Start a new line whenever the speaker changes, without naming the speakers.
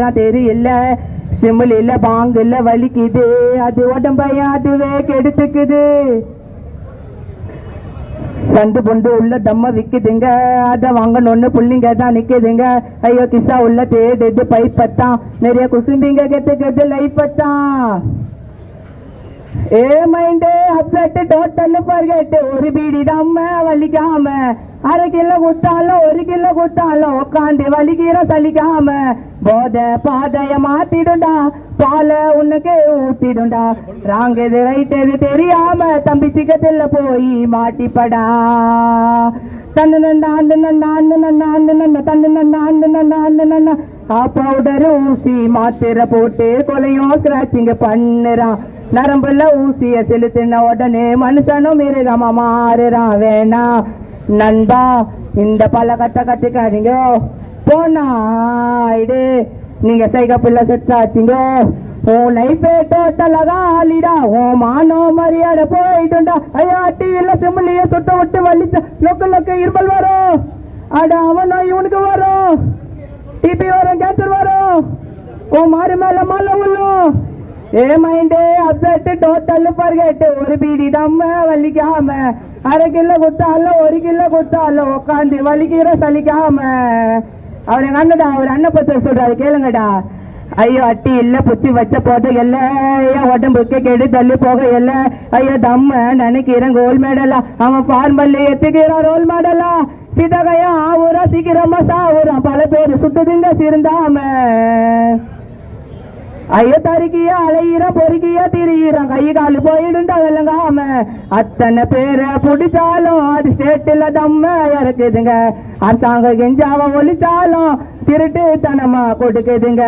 தெரியல. சிம்மல் இல்ல பாங்கு இல்ல வலிக்குது. அது உடம்பைய அதுவே கெடுத்துக்குது. சந்து பொண்டு உள்ள தம்ம விக்குதுங்க. அத வாங்கணும்னு புள்ளிங்க தான் நிக்குதுங்க. ஐயோ கிசா உள்ள தேடுது. பைப்பத்தான். நிறைய குசும்பிங்க கெத்துக்குது லைப்பத்தான். ஏ மைண்டு அப்செட் டோட்டல் பர்கெட் ஒரு பீடி தம்ம வலிக்காம. அரை கிலோ குத்தாலும் ஒரு கிலோ குத்தாலும் உட்காந்து வலிக்கிற சலிக்காம. போத பாதைய மாத்திடுண்டா பால உனக்கு ஊத்திடுண்டா ராங் எது ரைட் எது தெரியாம தம்பி சிக்கத்துல போய் மாட்டிப்படா. தன்னு நண்டா அந்த நண்டா அந்த நண்டா அந்த நண்டா தன்னு நண்டா அந்த நண்டா அந்த நண்டா ஆ பவுடர் ஊசி மாத்திரை போட்டு கொலையும் ஸ்கிராச்சிங்க பண்ணுறான் நரம்புல ஊசிய செலுத்தின உடனே மனுஷனும் மிருகமா மாறுறான் வேணா நண்பா இந்த பழக்கத்தை கத்துக்காதீங்க. போனாயிடு. நீங்க சைக பிள்ளை செட்டாச்சீங்க உன் லைஃபே டோட்டலாக ஆலிடா உன் மானோ மரியாதை போயிட்டுண்டா. ஐயோ அட்டி இல்ல சிம்லிய சுட்ட விட்டு வலிச்ச. லொக்க லொக்க இருமல் வரும். அட அவனோ இவனுக்கு வரும். டிபி வரும் கேன்சர் வரும். உன் மாறு மேல மல்ல உள்ளும் ஏ மைண்டே அப்செட் டோட்டல் பர்கெட் ஒரு பீடி தம்ம வலிக்காம அரை கிலோ குத்தாலும் ஒரு கிலோ குத்தாலும் உட்காந்து வலிக்கிற சலிக்காம. அவர் எங்க அண்ணடா அவர் அண்ணன் பத்தி சொல்றாரு கேளுங்கடா. ஐயோ அட்டி இல்ல புத்தி வச்ச போத இல்ல என் உடம்புக்கு கெடு தள்ளி போக எல்ல. ஐயோ தம்ம நினைக்கிறேன் கோல் மேடலா அவன் பார்மல்லி எத்துக்கிறான் ரோல் மாடலா சிதகையா ஆவுரா சீக்கிரமா சாவுறான். பல பேர் சுட்டுதுங்க திருந்தாம ஐயோ தருக்கியா அலையிற பொறுக்கியா திரியிறான் கை காலு போயிடுண்டா விளங்காம அத்தனை பேரை பிடிச்சாலும் அது ஸ்டேட்டில் தம்ம இறக்குதுங்க. அரசாங்கம் கெஞ்சாவ ஒழிச்சாலும் திருட்டு தனமா கொடுக்குதுங்க.